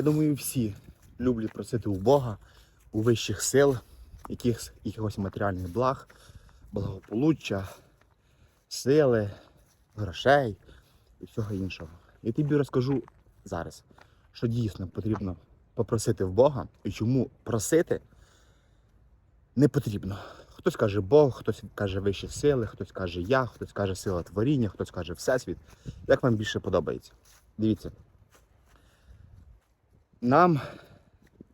Я думаю, всі люблять просити у Бога, у вищих сил, якихось, якихось матеріальних благ, благополуччя, сили, грошей і всього іншого. Я тобі розкажу зараз, що дійсно потрібно попросити в Бога і чому просити не потрібно. Хтось каже Бог, хтось каже вищі сили, хтось каже я, хтось каже сила творіння, хтось каже Всесвіт. Як вам більше подобається? Дивіться. Нам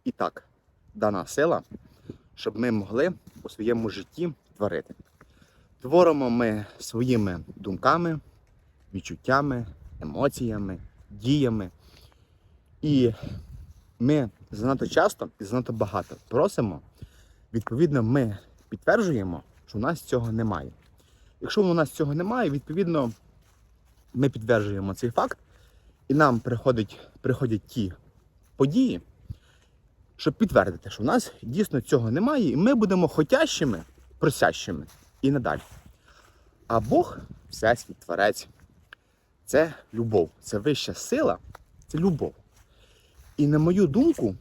і так дана сила, щоб ми могли у своєму житті творити. Творимо ми своїми думками, відчуттями, емоціями, діями. І ми занадто часто і занадто багато просимо. Відповідно, ми підтверджуємо, що у нас цього немає. Якщо у нас цього немає, відповідно, ми підтверджуємо цей факт, і нам приходять, приходять ті події, щоб підтвердити, що в нас дійсно цього немає, і ми будемо хотящими, просящими і надалі. А Бог, Всесвіт, Творець, це любов, це вища сила, це любов. І на мою думку,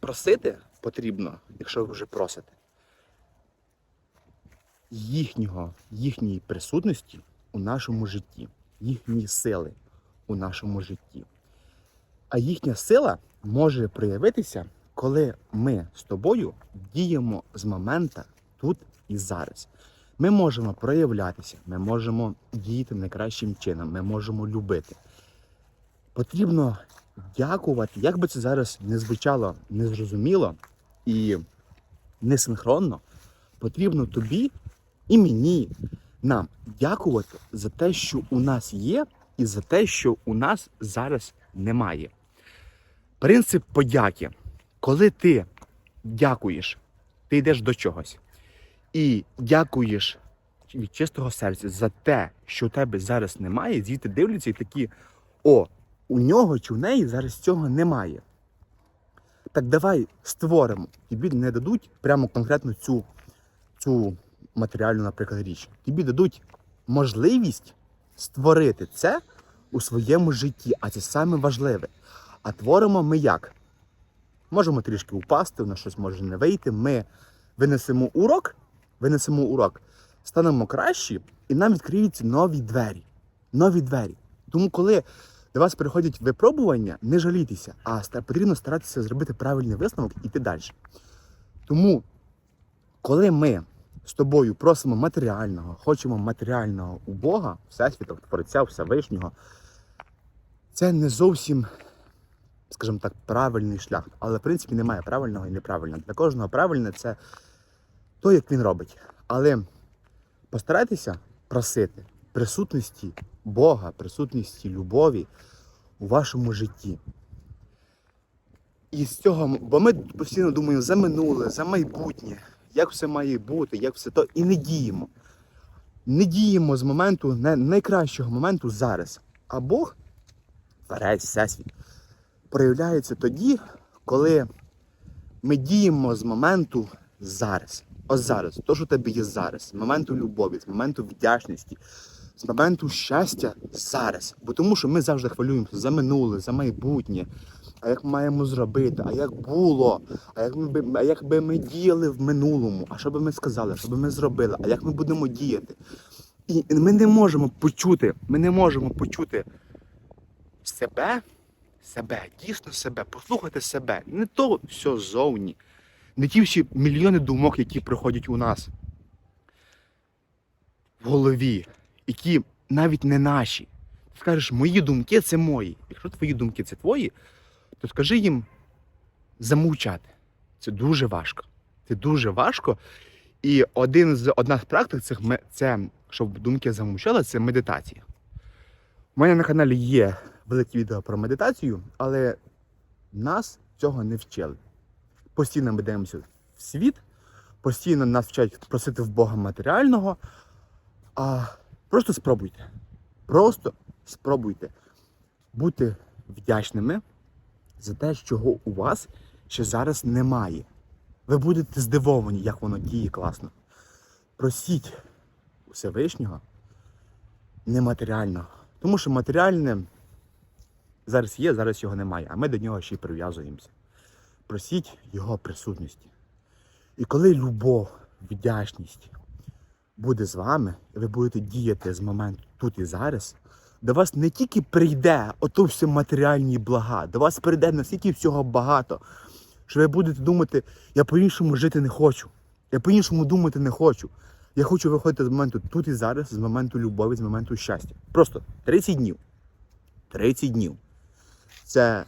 просити потрібно, якщо ви вже просите, їхнього, їхньої присутності у нашому житті, їхньої сили у нашому житті. А їхня сила може проявитися, коли ми з тобою діємо з момента тут і зараз. Ми можемо проявлятися, ми можемо діяти найкращим чином, ми можемо любити. Потрібно дякувати, як би це зараз не звучало незрозуміло і несинхронно, потрібно тобі і мені, нам дякувати за те, що у нас є, і за те, що у нас зараз немає. Принцип подяки. Коли ти дякуєш, ти йдеш до чогось і дякуєш від чистого серця за те, що у тебе зараз немає, звідти дивляться і такі: о, у нього чи в неї зараз цього немає. Так давай створимо. Тобі не дадуть прямо конкретно цю, цю матеріальну, наприклад, річ. Тобі дадуть можливість створити це у своєму житті, а це саме важливе. А творимо ми як? Можемо трішки упасти, на щось може не вийти. Ми винесемо урок, винесемо урок, станемо кращі, і нам відкриються нові двері. Нові двері. Тому, коли до вас приходять випробування, не жалітеся, а потрібно старатися зробити правильний висновок і йти далі. Тому, коли ми з тобою просимо матеріального, хочемо матеріального у Бога, Всесвіту, Творця, Всевишнього, це не зовсім, скажімо так, правильний шлях. Але в принципі немає правильного і неправильного. Для кожного правильне це то, як він робить. Але постарайтеся просити присутності Бога, присутності любові у вашому житті. І з цього, бо ми постійно думаємо за минуле, за майбутнє, як все має бути, як все то, і не діємо. Не діємо з моменту, найкращого моменту зараз. А Бог, Творець, Всесвіт, проявляється тоді, коли ми діємо з моменту зараз. Ось зараз, то, що тебе є зараз, з моменту любові, з моменту вдячності, з моменту щастя зараз. Бо тому що ми завжди хвилюємося за минуле, за майбутнє, а як ми маємо зробити, а як було, а як ми, а як ми діяли в минулому, а що би ми сказали, що би ми зробили, а як ми будемо діяти. І ми не можемо почути, ми не можемо почути себе, себе, дійсно себе, послухати себе, не то все зовні, не ті всі мільйони думок, які приходять у нас в голові, які навіть не наші. Ти скажеш, мої думки це мої. Якщо твої думки це твої, то скажи їм замовчати. Це дуже важко. Це дуже важко. І один з, одна з практик цих це, щоб думки замовчали, це медитація. У мене на каналі є велике відео про медитацію, але нас цього не вчили. Постійно ми дивимося в світ, постійно нас вчать просити в Бога матеріального. А просто спробуйте. Просто спробуйте бути вдячними за те, чого у вас ще зараз немає. Ви будете здивовані, як воно діє класно. Просіть Всевишнього нематеріального. Тому що матеріальне Зараз є, зараз його немає, а ми до нього ще й прив'язуємося. Просіть його присутності. І коли любов, вдячність буде з вами, і ви будете діяти з моменту тут і зараз, до вас не тільки прийде ото все матеріальні блага, до вас прийде настільки всього багато, що ви будете думати, я по-іншому жити не хочу. Я по-іншому думати не хочу. Я хочу виходити з моменту тут і зараз, з моменту любові, з моменту щастя. Просто 30 днів. 30 днів. Це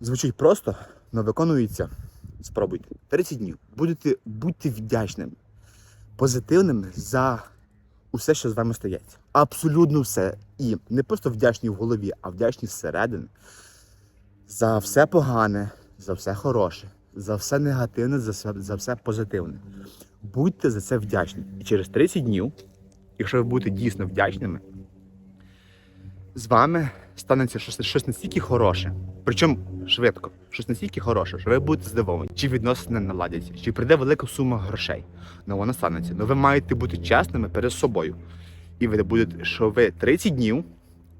звучить просто, але виконується. Спробуйте. 30 днів. Будете, будьте вдячними, позитивними за усе, що з вами стається. Абсолютно все. І не просто вдячні в голові, а вдячні зсередини. За все погане, за все хороше, за все негативне, за все, за все позитивне. Будьте за це вдячні. І через 30 днів, якщо ви будете дійсно вдячними, з вами станеться щось, щось настільки хороше, причому швидко, щось настільки хороше, що ви будете здивовані, чи відносини наладяться, чи прийде велика сума грошей. Ну воно станеться. Ну ви маєте бути чесними перед собою. І ви будете, що ви 30 днів,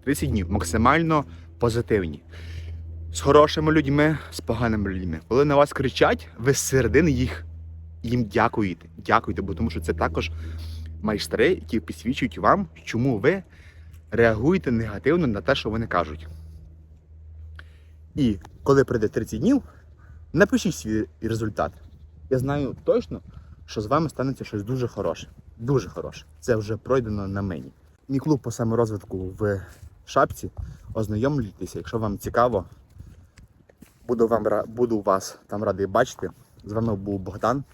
30 днів максимально позитивні. З хорошими людьми, з поганими людьми. Коли на вас кричать, ви з середини їх їм дякуєте. Дякуйте, бо тому що це також майстри, які підсвічують вам, чому ви реагуєте негативно на те, що вони кажуть. І коли прийде 30 днів, напишіть свій результат. Я знаю точно, що з вами станеться щось дуже хороше. Дуже хороше. Це вже пройдено на мені. Мій клуб по саморозвитку в шапці. Ознайомлюйтеся, якщо вам цікаво, буду, вам, буду вас там радий бачити. З вами був Богдан.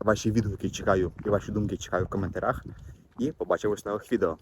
Ваші відгуки чекаю і ваші думки чекаю в коментарях. І побачимось в нових відео.